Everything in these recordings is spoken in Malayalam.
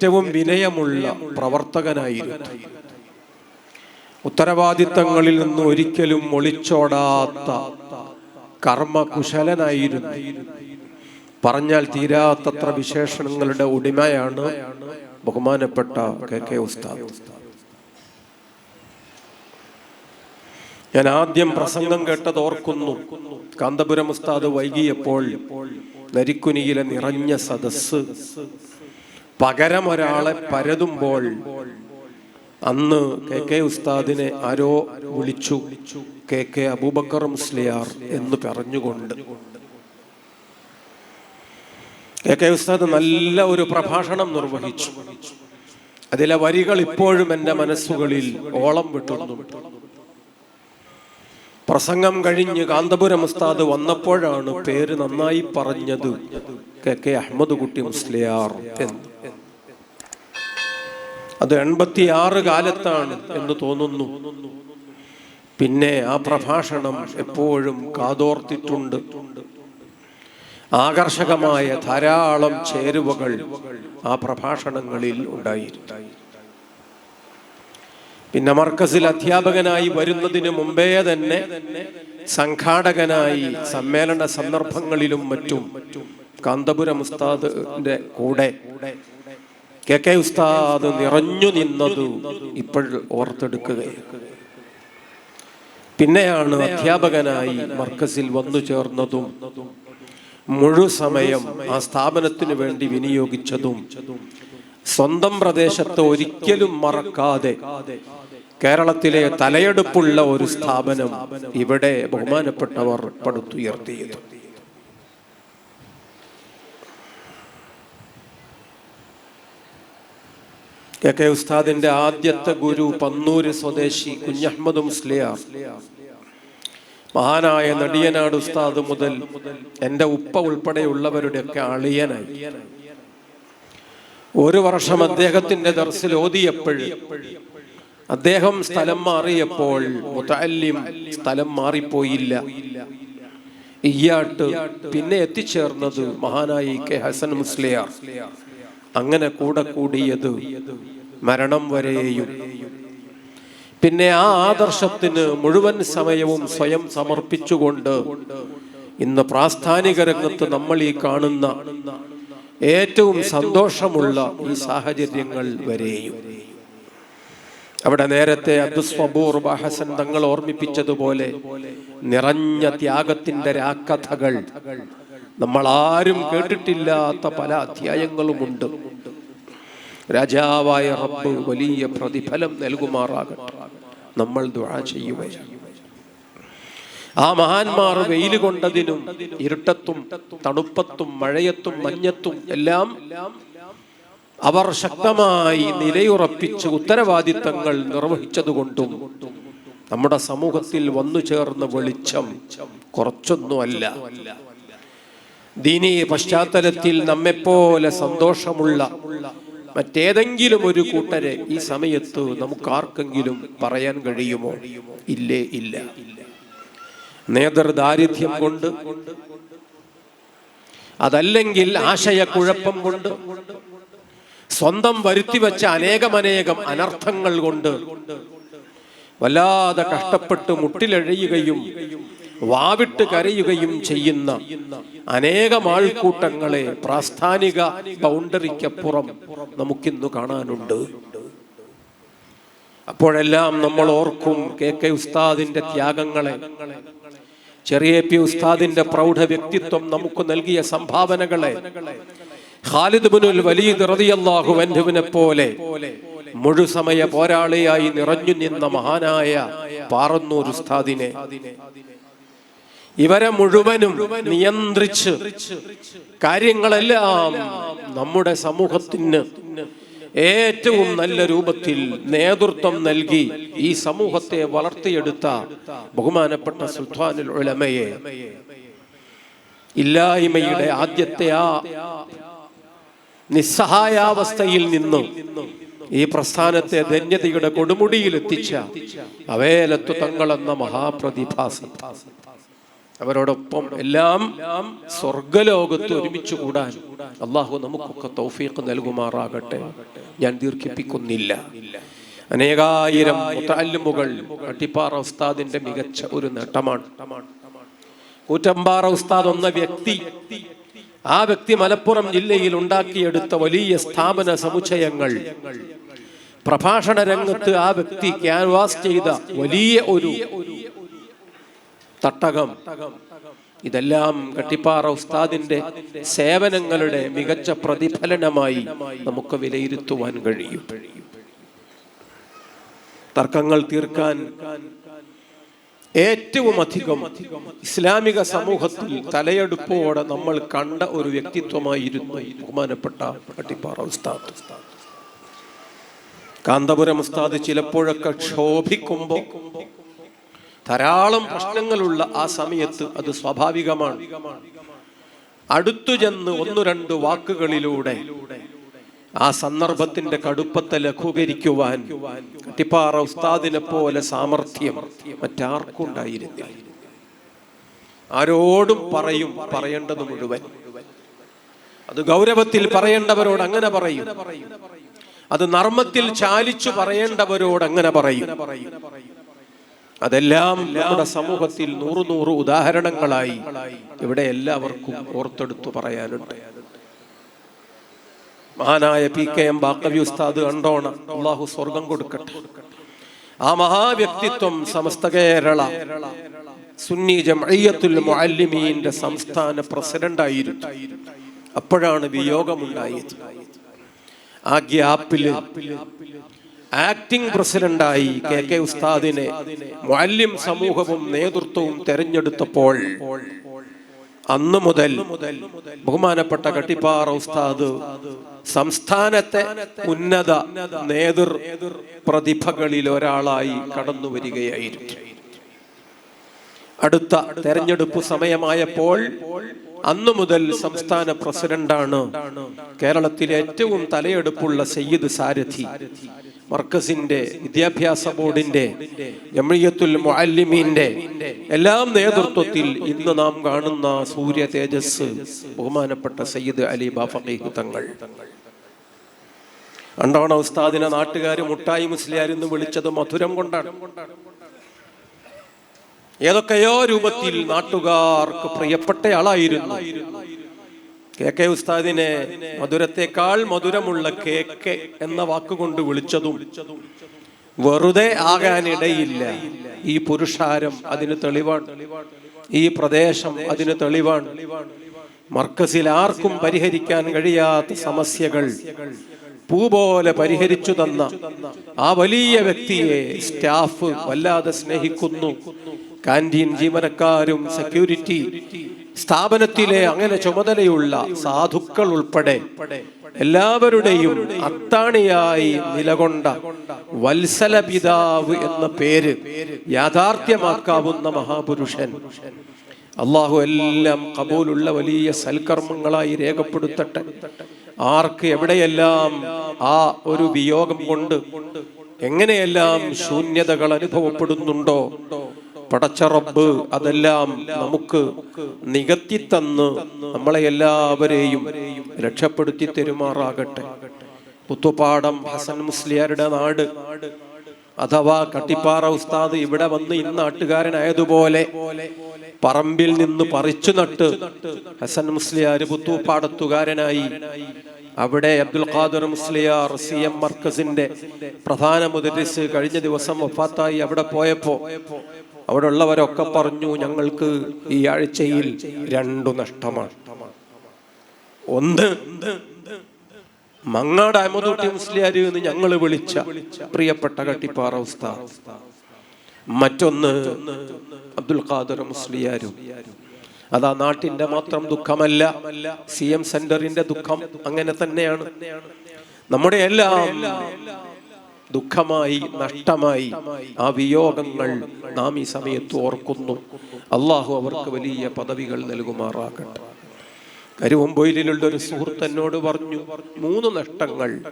ഏറ്റവും വിനയമുള്ള പ്രവർത്തകനായിരുന്നു. ഉത്തരവാദിത്തങ്ങളിൽ നിന്ന് ഒരിക്കലും ഒളിച്ചോടാത്ത കർമ്മകുശലനായിരുന്നു. പറഞ്ഞാൽ തീരാത്തത്ര വിശേഷണങ്ങളുടെ ഉടിമയാണ് ബഹുമാനപ്പെട്ട കെ കെ ഉസ്താദ്. ഞാൻ ആദ്യം പ്രസംഗം കേട്ടത് ഓർക്കുന്നു. കാന്തപുരം ഉസ്താദ് വൈകിയപ്പോൾ നരിക്കുനിയിലെ നിറഞ്ഞ സദസ്സ് പകരം ഒരാളെ പരതുമ്പോൾ അന്ന് കെ കെ ഉസ്താദിനെ ആരോ വിളിച്ചു കെ കെ അബൂബക്കർ മുസ്ലിയാർ എന്ന് പറഞ്ഞുകൊണ്ട്. കെ കെ ഉസ്താദ് നല്ല ഒരു പ്രഭാഷണം നിർവഹിച്ചു. അതിലെ വരികൾ ഇപ്പോഴും എന്റെ മനസ്സുകളിൽ ഓളം വിട്ടുന്നു. പ്രസംഗം കഴിഞ്ഞ് കാന്തപുരം ഉസ്താദ് വന്നപ്പോഴാണ് പേര് നന്നായി പറഞ്ഞത് കെ കെ അഹമ്മദ് കുട്ടി മുസ്ലിയാർ എന്ന്. അത് എൺപത്തിയാറ് കാലത്താണ് എന്ന് തോന്നുന്നു. പിന്നെ ആ പ്രഭാഷണം എപ്പോഴും കാതോർത്തിട്ടുണ്ട്. ആകർഷകമായ ധാരാളം ചേരുവകൾ ആ പ്രഭാഷണങ്ങളിൽ ഉണ്ടായിരുന്നു. പിന്നെ മർക്കസിൽ അധ്യാപകനായി വരുന്നതിന് മുമ്പേ തന്നെ സംഘാടകനായി സമ്മേളന സന്ദർഭങ്ങളിലും മറ്റും കാന്തപുരം ഉസ്താദിന്റെ കൂടെ കെ കെ ഉസ്താദ് നിറഞ്ഞു നിന്നതു ഇപ്പോൾ ഓർത്തെടുക്കുകയാണ്. പിന്നെയാണ് അധ്യാപകനായി മർക്കസിൽ വന്നു ചേർന്നതും മുഴു സമയം ആ സ്ഥാപനത്തിന് വേണ്ടി വിനിയോഗിച്ചതും സ്വന്തം പ്രദേശത്ത് ഒരിക്കലും മറക്കാതെ കേരളത്തിലെ തലയെടുപ്പുള്ള ഒരു സ്ഥാപനം ഇവിടെ ബഹുമാനപ്പെട്ടവർ പടുത്തുയർത്തിയത്. കെ കെ ഉസ്താദിന്റെ ആദ്യത്തെ ഗുരു പന്നൂര് സ്വദേശി കുഞ്ഞഹമ്മദ് മുസ്ലിയാർ മഹാനായ നടിയനാട് ഉസ്താദ് മുതൽ എന്റെ ഉപ്പ ഉൾപ്പെടെയുള്ളവരുടെയൊക്കെ അളിയനായി. ഒരു വർഷം അദ്ദേഹത്തിന്റെ ദർസിൽ ഓതിയപ്പോഴും അദ്ദേഹം സ്ഥലം മാറിയപ്പോൾ സ്ഥലം മാറിപ്പോയില്ല. ഇയാട്ട് പിന്നെ എത്തിച്ചേർന്നത് മഹാനായി കെ ഹസൻ മുസ്ലിയാർ. അങ്ങനെ കൂടെ കൂടിയത് മരണം വരെയും. പിന്നെ ആ ആദർശത്തിന് മുഴുവൻ സമയവും സ്വയം സമർപ്പിച്ചുകൊണ്ട് ഇന്ന് പ്രാസ്ഥാനിക രംഗത്ത് നമ്മൾ ഈ കാണുന്ന ഏറ്റവും സന്തോഷമുള്ള ഈ സാഹചര്യങ്ങൾ വരെയും. അവിടെ നേരത്തെ അബ്ദുസ്വബൂർ ബഹസൻ തങ്ങൾ ഓർമ്മിപ്പിച്ചതുപോലെ നിറഞ്ഞ ത്യാഗത്തിന്റെ രാക്കഥകൾ നമ്മൾ ആരും കേട്ടിട്ടില്ലാത്ത പല അധ്യായങ്ങളുമുണ്ട്. രാജാവായ റബ്ബ് വലിയ പ്രതിഫലം നൽകുമാറാകട്ടെ. നമ്മൾ ദുആ ചെയ്യുകയാണ് ആ മഹാന്മാർ വെയിൽ കൊണ്ടതിനും ഇരുട്ടത്തും തണുപ്പത്തും മഴയത്തും മഞ്ഞത്തും എല്ലാം അവർ ശക്തമായി നിലയുറപ്പിച്ച് ഉത്തരവാദിത്തങ്ങൾ നിർവഹിച്ചതുകൊണ്ടും നമ്മുടെ സമൂഹത്തിൽ വന്നു ചേർന്ന വെളിച്ചം കുറച്ചൊന്നുമല്ല. ദീനീ പശ്ചാത്തലത്തിൽ നമ്മെപ്പോലെ സന്തോഷമുള്ള മറ്റേതെങ്കിലും ഒരു കൂട്ടരെ ഈ സമയത്ത് നമുക്ക് ആർക്കെങ്കിലും പറയാൻ കഴിയുമോ? ഇല്ലേ ഇല്ല. നേതൃദാരിദ്ര്യം കൊണ്ട് അതല്ലെങ്കിൽ ആശയക്കുഴപ്പം കൊണ്ട് സ്വന്തം വരുത്തിവെച്ച അനേകമനേകം അനർത്ഥങ്ങൾ കൊണ്ട് വല്ലാതെ കഷ്ടപ്പെട്ട് മുട്ടിലഴയുകയും വാവിട്ട് കരയുകയും ചെയ്യുന്ന അനേകം ആൾക്കൂട്ടങ്ങളെ പ്രാസ്ഥാനിക ബൗണ്ടറിക്കപ്പുറം നമുക്കിന്ന് കാണാനുണ്ട്. അപ്പോഴെല്ലാം നമ്മൾ ഓർക്കും കെ കെ ഉസ്താദിന്റെ ത്യാഗങ്ങളെ. ചെറിയ പി ഉസ്താദിന്റെ പ്രൗഢ വ്യക്തിത്വം നമുക്ക് നൽകിയ സംഭാവനകളെ. ഖാലിദ് ബിനുൽ വലീദ് റളിയല്ലാഹു അൻഹുവിനെ പോലെ മുഴുസമയ പോരാളിയായി നിറഞ്ഞു നിന്ന മഹാനായ പാറന്നൂർ ഉസ്താദിനെ ഇവരെ മുഴുവനും നിയന്ത്രിച്ച് കാര്യങ്ങളെല്ലാം നമ്മുടെ സമൂഹത്തിന് ഏറ്റവും നല്ല രൂപത്തിൽ നേതൃത്വം നൽകി ഈ സമൂഹത്തെ വളർത്തിയെടുത്ത ബഹുമാനപ്പെട്ട സുൽത്താനുൽ ഉലമയെ. ഇല്ലായ്മയുടെ ആദ്യത്തെ ആ നിസ്സഹായാവസ്ഥയിൽ നിന്നും ഈ പ്രസ്ഥാനത്തെ ധന്യതയുടെ കൊടുമുടിയിൽ എത്തിച്ച അവേലത്തു തങ്ങളെന്ന മഹാപ്രതിഭാസം. അവരോടൊപ്പം എല്ലാം സ്വർഗലോകത്ത് ഒരുമിച്ച് കൂടാൻ അള്ളാഹു നമുക്കൊക്കെ തൗഫീഖ് നൽകുമാറാകട്ടെ. ഞാൻ ദീർഘിപ്പിക്കുന്നില്ല. അനേകായിരം മുത്തല്ലുമുകൾ അട്ടിപ്പാറ ഉസ്താദിന്റെ മികച്ച ഒരു നേട്ടമാണ്. കൂറ്റമ്പാറ ഉസ്താദ് എന്ന വ്യക്തി ആ വ്യക്തി മലപ്പുറം ജില്ലയിൽ ഉണ്ടാക്കിയെടുത്ത വലിയ സ്ഥാപന സമുച്ചയങ്ങൾ പ്രഭാഷണ രംഗത്ത് ആ വ്യക്തി ക്യാൻവാസ് ചെയ്ത വലിയ ഒരു തട്ടകം. ഇതെല്ലാം കട്ടിപ്പാറ ഉസ്താദിന്റെ സേവനങ്ങളുടെ മികച്ച പ്രതിഫലനമായി നമുക്ക് വിലയിരുത്തുവാൻ കഴിയും. തർക്കങ്ങൾ തീർക്കാൻ ഏറ്റവും അധികം ഇസ്ലാമിക സമൂഹത്തിൽ തലയെടുപ്പോടെ നമ്മൾ കണ്ട ഒരു വ്യക്തിത്വമായിരുന്നു ബഹുമാനപ്പെട്ട കട്ടിപ്പാറ ഉസ്താദ്. കാന്തപുരം ഉസ്താദ് ചിലപ്പോഴൊക്കെ ക്ഷോഭിക്കുമ്പോൾ ധാരാളം പ്രശ്നങ്ങളുള്ള ആ സമയത്ത് അത് സ്വാഭാവികമാണ്. അടുത്തു ചെന്ന് ഒന്നു രണ്ട് വാക്കുകളിലൂടെ ആ സന്ദർഭത്തിന്റെ കടുപ്പത്തെ ലഘൂകരിക്കുവാൻ കട്ടിപ്പാറ ഉസ്താദിനെ പോലെ സാമർഥ്യം മറ്റാർക്കും ഉണ്ടായിരുന്നില്ല. ആരോടും പറയും പറയേണ്ടത് മുഴുവൻ. അത് ഗൗരവത്തിൽ പറയേണ്ടവരോട് അങ്ങനെ പറയും. അത് നർമ്മത്തിൽ ചാലിച്ചു പറയേണ്ടവരോട് അങ്ങനെ പറയും. അതെല്ലാം നമ്മുടെ സമൂഹത്തിൽ നൂറു നൂറ് ഉദാഹരണങ്ങളായി ഇവിടെ എല്ലാവർക്കും ഓർത്തെടുത്തു പറയാനുണ്ട്. മഹാനായ പി കെ എം ബാക്കവി ഉസ്താദ് കണ്ടോണ. അള്ളാഹു സ്വർഗം കൊടുക്കട്ടെ. ആ മഹാവ്യക്തിത്വം സമസ്ത കേരള സുന്നി ജംഅയ്യത്തുൽ മുഅല്ലിമീന്റെ സംസ്ഥാന പ്രസിഡന്റ് ആയിരുന്നു അപ്പോഴാണ് വിയോഗമുണ്ടായത്. ആ ഗ്യാപ്പിൽ ആക്ടിംഗ് പ്രസിഡന്റായി കെ കെ ഉസ്താദിനെ മാലിം സമൂഹവും നേതൃത്വവും തെരഞ്ഞെടുത്തപ്പോൾ അന്ന് മുതൽ ബഹുമാനപ്പെട്ട കട്ടിപ്പാറ ഉസ്താദ് സംസ്ഥാനത്തെ ഉന്നത നേതൃ പ്രതിഭകളിൽ ഒരാളായി കടന്നു വരികയായിരുന്നു. അടുത്ത തെരഞ്ഞെടുപ്പ് സമയമായപ്പോൾ അന്നു മുതൽ സംസ്ഥാന പ്രസിഡന്റാണ് കേരളത്തിലെ ഏറ്റവും തലയെടുപ്പുള്ള സയ്യിദ് സാരഥി മർക്കസിന്റെ വിദ്യാഭ്യാസ ബോർഡിന്റെ ജമിയത്തുൽ മുഅല്ലിമീന്റെ എല്ലാം നേതൃത്വത്തിൽ ഇന്ന് നാം കാണുന്ന സൂര്യ തേജസ് ബഹുമാനപ്പെട്ട സയ്യിദ് അലി ബാഫഖീഹ് തങ്ങൾ. അണ്ടോണ ഉസ്താദിനെ നാട്ടുകാർ മുട്ടായി മുസ്ലിയാർ എന്ന് വിളിച്ചത് മധുരം കൊണ്ടാണ്. ഏതൊക്കെയോ രൂപത്തിൽ നാട്ടുകാർക്ക് പ്രിയപ്പെട്ടയാളായിരുന്നു. കെ കെ ഉസ്താദിനെ മധുരത്തെക്കാൾ മധുരമുള്ള കേക്ക് എന്ന വാക്കുകൊണ്ട് വിളിച്ചതും വെറുതെ ആകാനിടയില്ല ഈ പുരുഷാരം അതിന് തെളിവാണ്. ഈ പ്രദേശം അതിന് തെളിവാണ്. മർക്കസിൽ ആർക്കും പരിഹരിക്കാൻ കഴിയാത്ത സമസ്യകൾ പൂ പോലെ പരിഹരിച്ചു തന്ന ആ വലിയ വ്യക്തിയെ സ്റ്റാഫ് വല്ലാതെ സ്നേഹിക്കുന്നു. കാന്റീൻ ജീവനക്കാരും സെക്യൂരിറ്റി സ്ഥാപനത്തിലെ അങ്ങനെ ചുമതലയുള്ള സാധുക്കൾ ഉൾപ്പെടെ എല്ലാവരുടെയും അത്താണിയായി നിലകൊണ്ട വത്സല പിതാവ് എന്ന പേര് യാഥാർത്ഥ്യമാക്കാവുന്ന മഹാപുരുഷൻ. അള്ളാഹു എല്ലാം കബൂലുള്ള വലിയ സൽക്കർമ്മങ്ങളായി രേഖപ്പെടുത്തട്ടെ. ആർക്ക് എവിടെയെല്ലാം ആ ഒരു വിയോഗം കൊണ്ട് എങ്ങനെയെല്ലാം ശൂന്യതകൾ അനുഭവപ്പെടുന്നുണ്ടോ പടച്ച റബ്ബ് അതെല്ലാം നമുക്ക് നികത്തി തന്ന് നമ്മളെ എല്ലാവരെയും രക്ഷപ്പെടുത്തി തെരുമാറാകട്ടെ. പുത്തുപാടം ഹസൻ മുസ്ലിയാരുടെ നാട് അഥവാ കട്ടിപ്പാറ ഉസ്താദ് ഇവിടെ വന്ന് ഇന്ന് നാട്ടുകാരനായതുപോലെ പറമ്പിൽ നിന്ന് പറിച്ചു നട്ട് ഹസൻ മുസ്ലിയാർ പുത്തുപാടത്തുകാരനായി അവിടെ അബ്ദുൽ ഖാദർ മുസ്ലിയാർ സി എം മർക്കസിന്റെ പ്രധാന മുദരിസ് കഴിഞ്ഞ ദിവസം വഫാത്തായി അവിടെ പോയപ്പോ അവിടെ ഉള്ളവരൊക്കെ പറഞ്ഞു ഞങ്ങൾക്ക് ഈ ആഴ്ചയിൽ രണ്ടു നഷ്ടമാണ്. ഒന്ന് മങ്ങാട് അഹമ്മദുട്ടി മുസ്ലിയാർ എന്ന് ഞങ്ങൾ വിളിച്ച പ്രിയപ്പെട്ട കട്ടിപ്പാറ മറ്റൊന്ന് അബ്ദുൽ ഖാദർ മുസ്ലിയാരും അതാ നാട്ടിന്റെ മാത്രം ദുഃഖമല്ല സി എം സെന്ററിന്റെ ദുഃഖം അങ്ങനെ തന്നെയാണ്. നമ്മുടെ എല്ലാം ദുഃഖമായി നഷ്ടമായി ആ വിയോഗങ്ങൾ നാം ഈ സമയത്ത് ഓർക്കുന്നു. അള്ളാഹു അവർക്ക് വലിയ പദവികൾ നൽകുമാറാകട്ടെ. കരുവമ്പൊയിലുള്ള ഒരു സുഹൃത്ത് എന്നോട് പറഞ്ഞു മൂന്ന് നഷ്ടങ്ങൾ.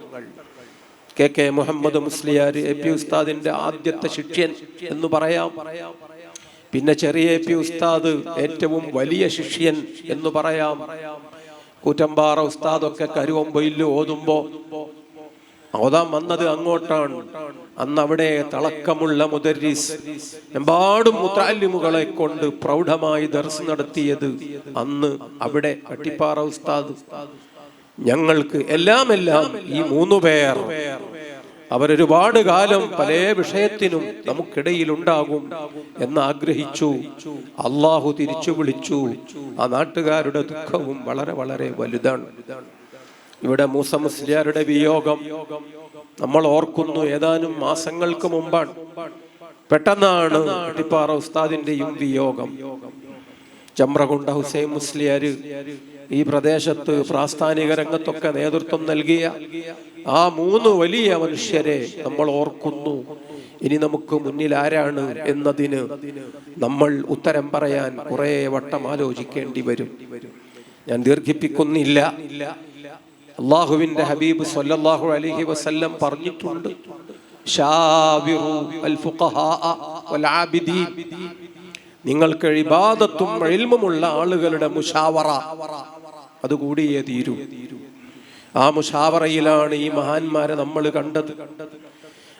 K K Muhammad Musliyar A P ഉസ്താദിന്റെ ആദ്യത്തെ ശിഷ്യൻ എന്ന് പറയാം. പിന്നെ ചെറിയ പി ഉസ്താദ് ഏറ്റവും വലിയ ശിഷ്യൻ എന്ന് പറയാം. കൂറ്റമ്പാറ ഉസ്താദൊക്കെ കരുവമ്പയിൽ ഓതുമ്പോ ഓതാൻ വന്നത് അങ്ങോട്ടാണ്. അന്ന് അവിടെ തളക്കമുള്ള മുദരീസ് എമ്പാടും മുത്താലിമുകളെ കൊണ്ട് പ്രൗഢമായി ദർശനം നടത്തിയത് അന്ന് അവിടെ കട്ടിപ്പാറ ഉസ്താദ്. ഞങ്ങൾക്ക് എല്ലാം എല്ലാം ഈ മൂന്നു പേർ അവരൊരുപാട് കാലം പല വിഷയത്തിനും നമുക്കിടയിൽ ഉണ്ടാകും എന്ന് ആഗ്രഹിച്ചു അള്ളാഹു തിരിച്ചു വിളിച്ചു. ആ നാട്ടുകാരുടെ ദുഃഖവും വളരെ വളരെ വലുതാണ്. ഇവിടെ മൂസ മുസ്ലിയാരുടെ വിയോഗം നമ്മൾ ഓർക്കുന്നു ഏതാനും മാസങ്ങൾക്ക് മുമ്പാണ്. പെട്ടെന്നാണ് ഉസ്താദിന്റെയും വിയോഗം. ചമ്രകുണ്ട ഹുസൈൻ മുസ്ലിയാര് ഈ പ്രദേശത്ത് പ്രാസ്ഥാനിക രംഗത്തൊക്കെ നേതൃത്വം നൽകിയ ആ മൂന്ന് വലിയ മനുഷ്യരെ നമ്മൾ ഓർക്കുന്നു. ഇനി നമുക്ക് മുന്നിൽ ആരാണ് എന്നതിന് നമ്മൾ ഉത്തരം പറയാൻ കുറെ വട്ടം ആലോചിക്കേണ്ടി വരും. ഞാൻ ദീർഘിപ്പിക്കുന്നില്ല. അള്ളാഹുവിന്റെ ഹബീബ് സല്ലല്ലാഹു അലഹി വസ്ല്ലം പറഞ്ഞിട്ടുണ്ട്. നിങ്ങൾക്ക് ഇബാദത്തും ഇൽമുമുള്ള ആളുകളുടെ മുഷാവറ. അത് കൂടിയേ തീരൂ. ആ മുഷാവറയിലാണ് ഈ മഹാന്മാരെ നമ്മൾ കണ്ടത്.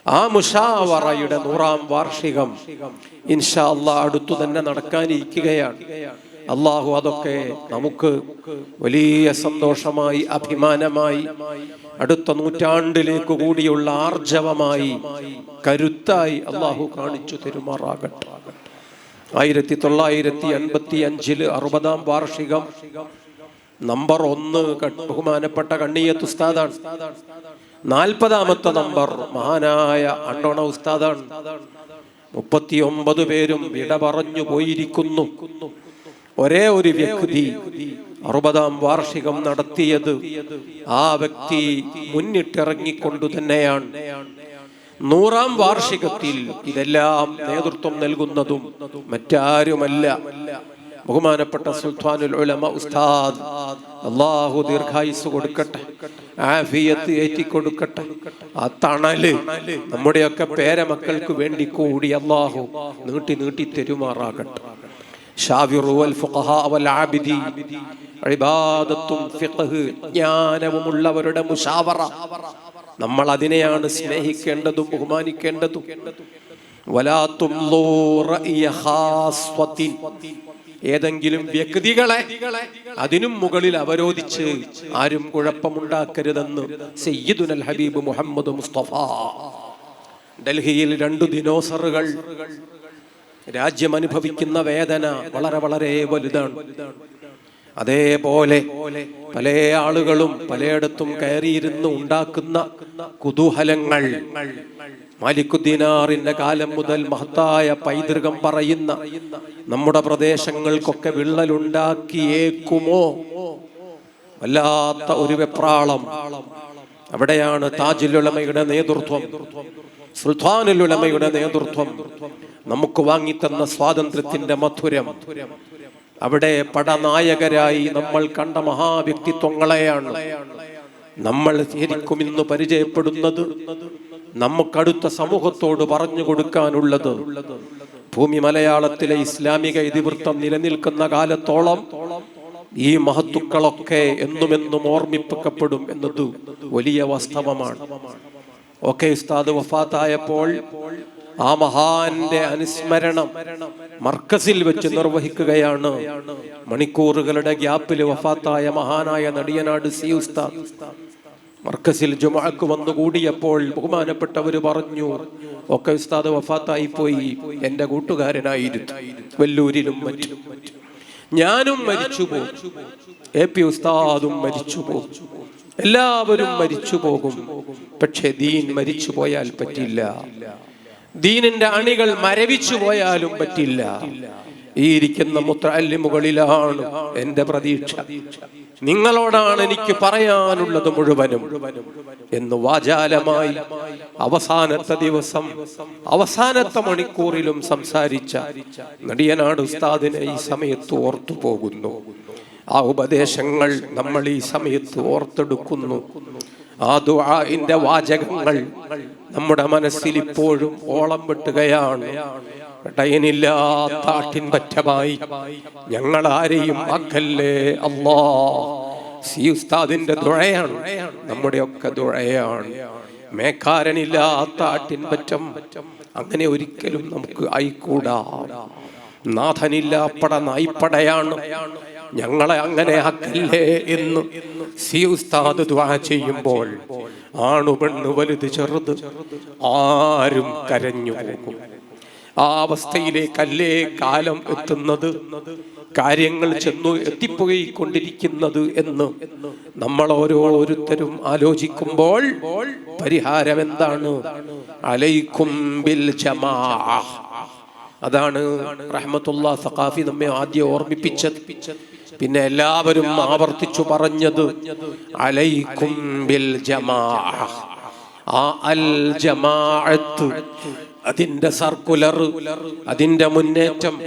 ആ മുഷാവറയുടെ നൂറാം വാർഷികം ഇൻഷാ അല്ലാ അടുത്തു തന്നെ നടക്കാനിരിക്കുകയാണ്. അള്ളാഹു അതൊക്കെ നമുക്ക് വലിയ സന്തോഷമായി അഭിമാനമായി അടുത്ത നൂറ്റാണ്ടിലേക്ക് കൂടിയുള്ള ആർജവമായി കരുത്തായി അള്ളാഹു കാണിച്ചു തരുമാറാകട്ടെ. ആയിരത്തി തൊള്ളായിരത്തി അൻപത്തി അഞ്ചിൽ അറുപതാം വാർഷികം നമ്പർ ഒന്ന് ബഹുമാനപ്പെട്ട കണ്ണിയത്ത് ഉസ്താദാണ്. നാൽപ്പതാമത്തെ നമ്പർ മഹാനായ അണ്ണോണ ഉസ്താദാണ്. മുപ്പത്തിയൊമ്പത് പേരും വിട പറഞ്ഞു പോയിരിക്കുന്നു. ഒരേ ഒരു വ്യക്തി അറുപതാം വാർഷികം നടത്തിയത് ആ വ്യക്തി മുന്നിട്ടിറങ്ങിക്കൊണ്ടു തന്നെയാണ്. നൂറാം വാർഷികത്തിൽ ഇതെല്ലാം നേതൃത്വം നൽകുന്നതും മറ്റാരുമല്ല. ബഹുമാനപ്പെട്ട സുൽത്താനുൽ ഉലമ ഉസ്താദ്. അള്ളാഹു ദീർഘായുസ് കൊടുക്കട്ടെ ആഫിയത്ത് ഏറ്റി കൊടുക്കട്ടെ. ആ തണൽ നമ്മുടെയൊക്കെ പേരമക്കൾക്ക് വേണ്ടി കൂടി അള്ളാഹു നീട്ടി നീട്ടി തെരുമാറാകട്ടെ. ജ്ഞാനവുമുള്ളവരുടെ മുഷാവറ. നമ്മൾ അതിനെയാണ് സ്നേഹിക്കേണ്ടതും ബഹുമാനിക്കേണ്ടതും. ഏതെങ്കിലും വ്യക്തികളെ അതിനും മുകളിൽ അവരോധിച്ച് ആരും കുഴപ്പമുണ്ടാക്കരുതെന്ന് സയ്യിദുനൽ ഹബീബ് മുഹമ്മദ് മുസ്തഫ. ഡൽഹിയിൽ രണ്ടു ദിനോസറുകൾ രാജ്യം അനുഭവിക്കുന്ന വേദന വളരെ വളരെ വലുതാണ്. അതേപോലെ പല ആളുകളും പലയിടത്തും കയറിയിരുന്ന് ഉണ്ടാക്കുന്ന കുതൂഹലങ്ങൾ മാലിക്കുദ്ദീനാറിന്റെ കാലം മുതൽ മഹത്തായ പൈതൃകം പറയുന്ന നമ്മുടെ പ്രദേശങ്ങൾക്കൊക്കെ വിള്ളലുണ്ടാക്കിയേക്കുമോ? വല്ലാത്ത ഒരു വെപ്രാളം. അവിടെയാണ് താജുലുലമയുടെ നേതൃത്വം സുൽത്താനുലുലമയുടെ നേതൃത്വം നമുക്ക് വാങ്ങിത്തന്ന സ്വാതന്ത്ര്യത്തിന്റെ മധുരം. അവിടെ പടനായകരായി നമ്മൾ കണ്ട മഹാവ്യക്തിത്വങ്ങളെയാണ് നമ്മൾ ശരിക്കും ഇന്ന് പരിചയപ്പെടുന്നത്. നമുക്കടുത്ത സമൂഹത്തോട് പറഞ്ഞു കൊടുക്കാനുള്ളത്. ഭൂമി മലയാളത്തിലെ ഇസ്ലാമിക ഇതിവൃത്തം നിലനിൽക്കുന്ന കാലത്തോളം ഈ മഹത്തുക്കളൊക്കെ എന്നുമെന്നും ഓർമ്മിപ്പിക്കപ്പെടും എന്നത് വലിയ വാസ്തവമാണ്. ഒക്കെ ഉസ്താദ് വഫാത്തായപ്പോൾ ആ മഹാന്റെ അനുസ്മരണം മർക്കസിൽ വെച്ച് നിർവഹിക്കുകയാണ്. മണിക്കൂറുകളുടെ ഗ്യാപ്പിൽ വഫാത്തായ മഹാനായ നടിയനാട് സി ഉസ്താദ് മർക്കസിൽ ജുമാക്ക് വന്നു കൂടിയപ്പോൾ ബഹുമാനപ്പെട്ടവര് പറഞ്ഞു ഒക്കെ ഉസ്താദ് വഫാത്തായി പോയി എന്റെ കൂട്ടുകാരനായിരുന്നു വെല്ലൂരിലും മറ്റും. ഞാനും മരിച്ചു പോകും എ പി ഉസ്താദും മരിച്ചു പോകും എല്ലാവരും മരിച്ചു പോകും പക്ഷെ ദീൻ മരിച്ചു പോയാൽ പറ്റില്ല. ദീനിന്റെ അണികൾ മരവിച്ചു പോയാലും പറ്റില്ല. ഈ ഇരിക്കുന്ന മുത്തല്ലിമുകളിലാണ് എന്റെ പ്രതീക്ഷ. നിങ്ങളോടാണ് എനിക്ക് പറയാനുള്ളത് മുഴുവനും എന്ന് വാചാലമായി അവസാനത്തെ ദിവസം അവസാനത്തെ മണിക്കൂറിലും സംസാരിച്ച നടിയനാട് ഉസ്താദിനെ ഈ സമയത്ത് ഓർത്തു പോകുന്നു. ആ ഉപദേശങ്ങൾ നമ്മൾ ഈ സമയത്ത് ഓർത്തെടുക്കുന്നു. ആ ദുആഇന്റെ വാചകങ്ങൾ നമ്മുടെ മനസ്സിൽ ഇപ്പോഴും ഓളം വെട്ടുകയാണ്. ഇടയനില്ലാത്ത ആട്ടിൻ പറ്റമായി ഞങ്ങൾ ആരെയും ആക്കല്ലേ? അല്ലാ സി ഉസ്താദിന്റെ ദുഴയാണ് നമ്മുടെയൊക്കെ ദുഴയാണ്. മേക്കാരനില്ലാത്ത ആട്ടിൻ പറ്റം അങ്ങനെ ഒരിക്കലും നമുക്ക് ആയിക്കൂടാ. നാഥനില്ലാപ്പട പട നായിപ്പടയാണ് ഞങ്ങളെ അങ്ങനെ ആക്കല്ലേ എന്ന് സി ഉസ്താദ് ദ്വാ ചെയ്യുമ്പോൾ ആണു പെണ്ണ് വലുത് ചെറുത് ആരും കരഞ്ഞു പോകും. ആ അവസ്ഥയിലേക്കല്ലേ കാലം എത്തുന്നത്? കാര്യങ്ങൾ ചെന്നു എത്തിപ്പോയിക്കൊണ്ടിരിക്കുന്നത് എന്ന് നമ്മൾ ഓരോരുത്തരും ആലോചിക്കുമ്പോൾ പരിഹാരം എന്താണ്? അലൈക്കും ബിൽ അതാണ് റഹ്മത്തുള്ള സഖാഫി നമ്മെ ആദ്യം ഓർമ്മിപ്പിച്ചത്. പിന്നെ എല്ലാവരും ആവർത്തിച്ചു പറഞ്ഞത് അലൈക്കും ബിൽ ജമാ ആ അൽ ജമാഅത്ത് അതിന്റെ സർക്കുലർ അതിന്റെ മുന്നേറ്റം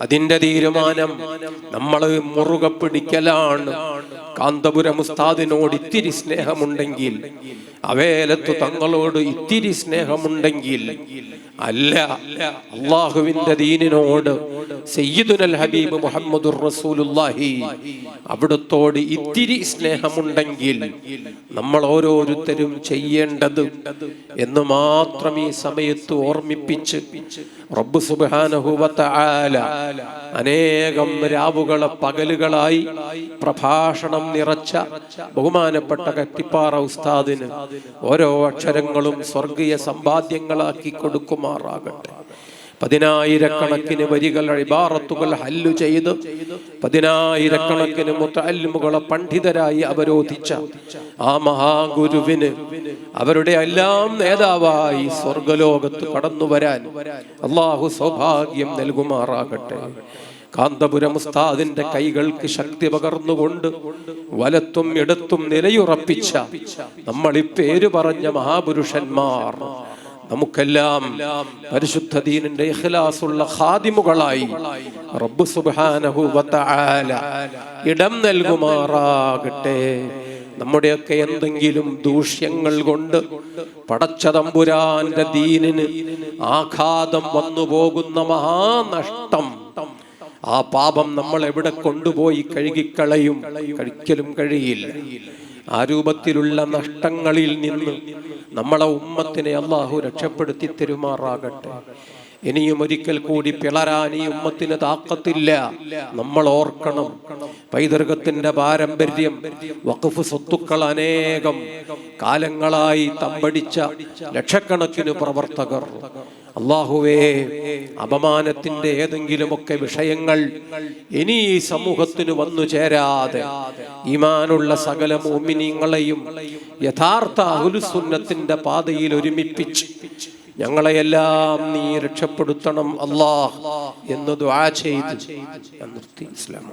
അതിന്റെ തീരുമാനം. നമ്മൾ മുറുകെ പിടിക്കലാണ്. കാന്തപുരം ഉസ്താദിനോട് ഇത്തിരി സ്നേഹമുണ്ടെങ്കിൽ അവേലത്തു തങ്ങളോട് ഇത്തിരി സ്നേഹമുണ്ടെങ്കിൽ അല്ല അള്ളാഹുവിന്റെ ദീനിനോട് സയ്യിദുൽ ഹബീബ് മുഹമ്മദുർ റസൂലുല്ലാഹി അവിടത്തോട് ഇത്തിരി സ്നേഹമുണ്ടെങ്കിൽ നമ്മൾ ഓരോരുത്തരും ചെയ്യേണ്ടത് എന്ന് മാത്രം ഈ സമയത്ത് ഓർമ്മിപ്പിച്ച് റബ്ബ് സുബ്ഹാനഹു വ തആല അനേകം രാവുകളെ പകലുകളായി പ്രഭാഷണം നിറച്ച ബഹുമാനപ്പെട്ട കത്തിപ്പാറ ഉസ്താദിന് ഓരോ അക്ഷരങ്ങളും സ്വർഗീയ സമ്പാദ്യങ്ങളാക്കി കൊടുക്കുമാറാകട്ടെ. പതിനായിരക്കണക്കിന് വരികൾ അഴിബാറത്തുകൾ ഹല്ലു ചെയ്ത് പതിനായിരക്കണക്കിന് മുത്തല്മുകളെ പണ്ഡിതരായി അവരോധിച്ച ആ മഹാഗുരുവിന് അവരുടെ എല്ലാം നേതാവായി സ്വർഗലോകത്ത് കടന്നു വരാൻ അള്ളാഹു സൗഭാഗ്യം നൽകുമാറാകട്ടെ. കാന്തപുരം ഉസ്താദിന്റെ കൈകൾക്ക് ശക്തി പകർന്നുകൊണ്ട് വലത്തും എടുത്തും നിലയുറപ്പിച്ച നമ്മൾ ഈ പേര് പറഞ്ഞ മഹാപുരുഷന്മാർ നമുക്കെല്ലാം പരിശുദ്ധ ദീനിന്റെ ഇഖ്ലാസുള്ള ഖാദിമുകളായി റബ്ബ് സുബ്ഹാനഹു വതആല തആല ഇടം നൽകുമാറാകട്ടെ. നമ്മുടെയൊക്കെ എന്തെങ്കിലും ദൂഷ്യങ്ങൾ കൊണ്ട് പടച്ചതമ്പുരാന്റെ ദീനിന് ആഘാതം വന്നു പോകുന്ന മഹാനഷ്ടം ആ പാപം നമ്മൾ എവിടെ കൊണ്ടുപോയി കഴുകിക്കളയും? കഴിക്കലും കഴിയില്ല. ആ രൂപത്തിലുള്ള നഷ്ടങ്ങളിൽ നിന്ന് നമ്മളെ ഉമ്മത്തിനെ അള്ളാഹു രക്ഷപ്പെടുത്തി തെരുമാറാകട്ടെ. ഇനിയും ഒരിക്കൽ കൂടി പിളരാൻ ഈ ഉമ്മത്തിന് താക്കത്തില്ല. നമ്മൾ ഓർക്കണം പൈതൃകത്തിന്റെ പാരമ്പര്യം വഖഫ് സ്വത്തുക്കൾ അനേകം കാലങ്ങളായി തമ്പടിച്ച ലക്ഷക്കണക്കിന് പ്രവർത്തകർ. അള്ളാഹുവേ അപമാനത്തിന്റെ ഏതെങ്കിലുമൊക്കെ വിഷയങ്ങൾ ഇനി ഈ സമൂഹത്തിന് വന്നു ചേരാതെ ഇമാനുള്ള സകല മോമിനിങ്ങളെയും യഥാർത്ഥ അഹുലുസുന്നത്തിന്റെ പാതയിൽ ഒരുമിപ്പിച്ച് ഞങ്ങളെയെല്ലാം നീ രക്ഷപ്പെടുത്തണം അള്ളാഹ് എന്ന് ദ്വാ ചെയ്ത്. നിർത്തി. ഇസ്ലാം.